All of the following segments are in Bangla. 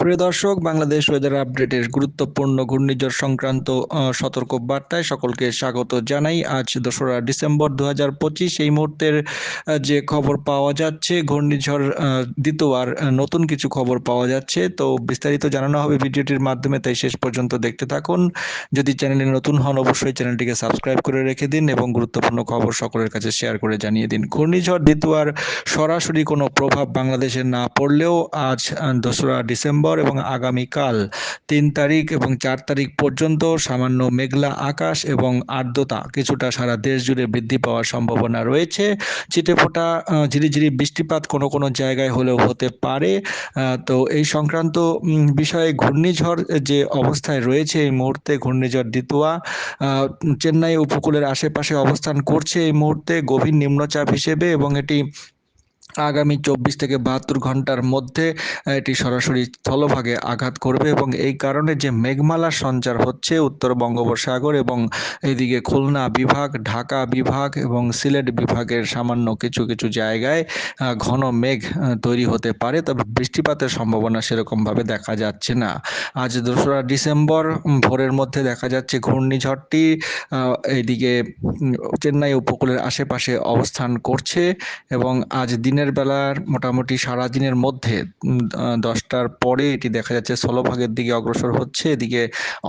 প্রিয় দর্শক, বাংলাদেশ ওয়েদার আপডেটের গুরুত্বপূর্ণ ঘূর্ণিঝড় সংক্রান্ত সতর্ক বার্তায় সকলকে স্বাগত জানাই। আজ দোসরা ডিসেম্বর দু হাজার পঁচিশ, এই মুহূর্তের যে খবর পাওয়া যাচ্ছে, ঘূর্ণিঝড় দ্বিতীয়বার নতুন কিছু খবর পাওয়া যাচ্ছে। তো বিস্তারিত জানানো হবে ভিডিওটির মাধ্যমে, তাই শেষ পর্যন্ত দেখতে থাকুন। যদি চ্যানেলে নতুন হন, অবশ্যই চ্যানেলটিকে সাবস্ক্রাইব করে রেখে দিন এবং গুরুত্বপূর্ণ খবর সকলের কাছে শেয়ার করে জানিয়ে দিন। ঘূর্ণিঝড় দ্বিতীয়বার সরাসরি কোনো প্রভাব বাংলাদেশে না পড়লেও আজ দোসরা ডিসেম্বর এবং আগামীকাল। তিন তারিখ এবং চার তারিখ পর্যন্ত সামান্য মেঘলা আকাশ এবং আর্দ্রতা কিছুটা সারা দেশ জুড়ে বৃদ্ধি পাওয়ার সম্ভাবনা রয়েছে। ছিটেফোঁটা আহ, ঝিরিঝিরি বৃষ্টিপাত কোনো কোনো জায়গায় হলেও হতে পারে। তো এই সংক্রান্ত বিষয়ে ঘূর্ণিঝড় যে অবস্থায় রয়েছে এই মুহূর্তে ঘূর্ণিঝড় দিতুয়া চেন্নাই উপকূলের আশেপাশে অবস্থান করছে এই মুহূর্তে। গভীর নিম্নচাপ হিসেবে এবং এটি আগামী চব্বিশ থেকে বাহাত্তর ঘণ্টার মধ্যে এটি সরাসরি স্থলভাগে আঘাত করবে এবং এই কারণে যে মেঘমালার সঞ্চার হচ্ছে উত্তর বঙ্গোপসাগর এবং এদিকে খুলনা বিভাগ ঢাকা বিভাগ এবং সিলেট বিভাগের সামান্য কিছু কিছু জায়গায় ঘন মেঘ তৈরি হতে পারে। তবে বৃষ্টিপাতের সম্ভাবনা সেরকমভাবে দেখা যাচ্ছে না। আজ দোসরা ডিসেম্বর ভোরের মধ্যে দেখা যাচ্ছে ঘূর্ণিঝড়টি আহ, এইদিকে চেন্নাই উপকূলের আশেপাশে অবস্থান করছে এবং আজ দিনের বেলার মোটামুটি সারা দিনের মধ্যে দশটার পরে এটি দেখা যাচ্ছে স্থলভাগের দিকে অগ্রসর হচ্ছে। এদিকে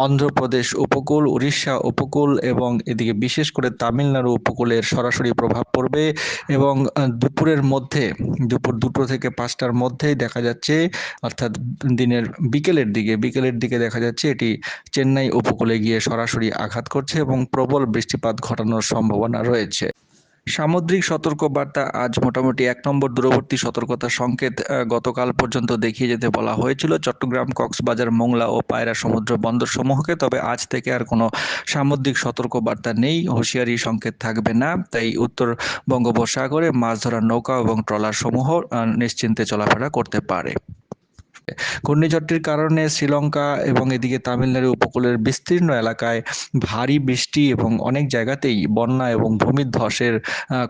অন্ধ্রপ্রদেশ উপকূল, উড়িষ্যা উপকূল এবং এদিকে বিশেষ করে তামিলনাড়ু উপকূলের সরাসরি প্রভাব পড়বে এবং দুপুরের মধ্যে, দুপুর দুটো থেকে পাঁচটার মধ্যেই দেখা যাচ্ছে, অর্থাৎ দিনের বিকেলের দিকে বিকেলের দিকে দেখা যাচ্ছে এটি চেন্নাই উপকূলে গিয়ে সরাসরি আঘাত করছে এবং প্রবল বৃষ্টিপাত ঘটানোর সম্ভাবনা রয়েছে। সামুদ্রিক সতর্কবার্তা আজ মোটামুটি এক নম্বর দূরবর্তী সতর্কতা সংকেত গতকাল পর্যন্ত দেখিয়ে যেতে বলা হয়েছিল চট্টগ্রাম, কক্সবাজার, মোংলা ও পায়রা সমুদ্র বন্দর সমূহকে তবে আজ থেকে আর কোনো সামুদ্রিক সতর্কবার্তা নেই, হুঁশিয়ারি সংকেত থাকবে না। তাই উত্তর বঙ্গোপসাগরে মাছ ধরার নৌকা এবং ট্রলার সমূহ নিশ্চিন্তে চলাফেরা করতে পারে। ঘূর্ণিঝড়টির কারণে শ্রীলঙ্কা এবং এদিকে তামিলনাড়ু উপকূলের বিস্তীর্ণ এলাকায় ভারী বৃষ্টি এবং অনেক জায়গাতেই বন্যা এবং ভূমিধ্বসের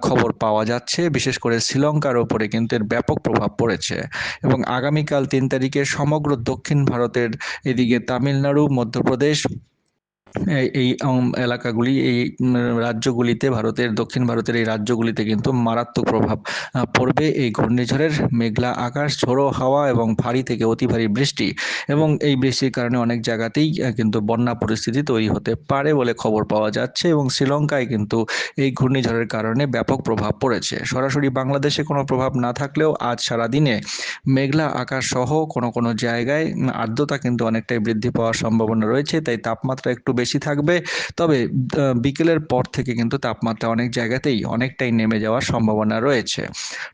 খবর পাওয়া যাচ্ছে। বিশেষ করে শ্রীলঙ্কার ওপরে কিন্তু এর ব্যাপক প্রভাব পড়েছে। এবং আগামীকাল তিন তারিখে সমগ্র দক্ষিণ ভারতের এদিকে তামিলনাড়ু, মধ্যপ্রদেশ এই- এলাকাগুলি, এই রাজ্যগুলিতে, ভারতের, দক্ষিণ ভারতের এই রাজ্যগুলিতে কিন্তু মারাত্মক প্রভাব পড়বে। এই ঘূর্ণিঝড়ের মেঘলা আকাশ, ঝোড়ো হাওয়া এবং ভারী থেকে অতি ভারী বৃষ্টি এবং এই বৃষ্টির কারণে অনেক জায়গাতেই কিন্তু বন্যা পরিস্থিতি তৈরি হতে পারে বলে খবর পাওয়া যাচ্ছে এবং শ্রীলঙ্কায় কিন্তু এই ঘূর্ণিঝড়ের কারণে ব্যাপক প্রভাব পড়েছে। সরাসরি বাংলাদেশে কোনো প্রভাব না থাকলেও আজ সারাদিনে মেঘলা আকাশ সহ কোনো কোনো জায়গায় আর্দ্রতা কিন্তু অনেকটাই বৃদ্ধি পাওয়ার সম্ভাবনা রয়েছে, তাই তাপমাত্রা একটু বেশি থাকবে। তবে বিকেলের পর থেকে কিন্তু তাপমাত্রা অনেক জায়গাতেই অনেকটাই নেমে যাওয়ার সম্ভাবনা রয়েছে।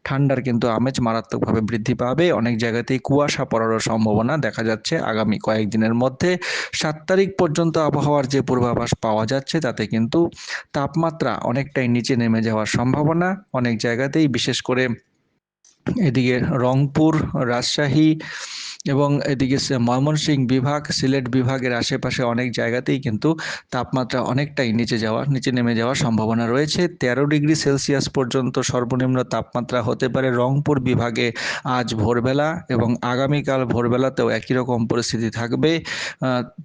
ঠান্ডার কিন্তু আমেজ মারাত্মকভাবে বৃদ্ধি পাবে। অনেক জায়গাতেই কুয়াশা পড়ারও সম্ভাবনা দেখা যাচ্ছে আগামী কয়েকদিনের মধ্যে। সাত তারিখ পর্যন্ত আবহাওয়ার যে পূর্বাভাস পাওয়া যাচ্ছে, তাতে কিন্তু তাপমাত্রা অনেকটাই নিচে নেমে যাওয়ার সম্ভাবনা। অনেক জায়গাতেই বিশেষ করে এদিকে রংপুর, রাজশাহী এবং এদিকে সে- ময়মনসিংহ বিভাগ, সিলেট বিভাগের আশেপাশে অনেক জায়গাতেই কিন্তু তাপমাত্রা অনেকটাই নিচে যাওয়া, নিচে নেমে যাওয়ার সম্ভাবনা রয়েছে। তেরো ডিগ্রি সেলসিয়াস পর্যন্ত সর্বনিম্ন তাপমাত্রা হতে পারে রংপুর বিভাগে আজ ভোরবেলা এবং আগামীকাল ভোরবেলাতেও একই রকম পরিস্থিতি থাকবে।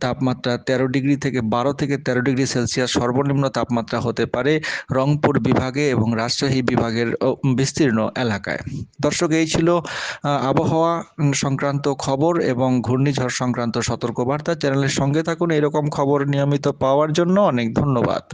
তাপমাত্রা তেরো ডিগ্রি থেকে বারো থেকে তেরো ডিগ্রি সেলসিয়াস সর্বনিম্ন তাপমাত্রা হতে পারে রংপুর বিভাগে এবং রাজশাহী বিভাগের বিস্তীর্ণ এলাকায়। দর্শক, এই ছিল আবহাওয়া সংক্রান্ত খবর এবং ঘূর্ণিঝড় সংক্রান্ত সতর্কবার্তা চ্যানেলের সঙ্গে থাকুন। এরকম খবর নিয়মিত পাওয়ার জন্য অনেক ধন্যবাদ।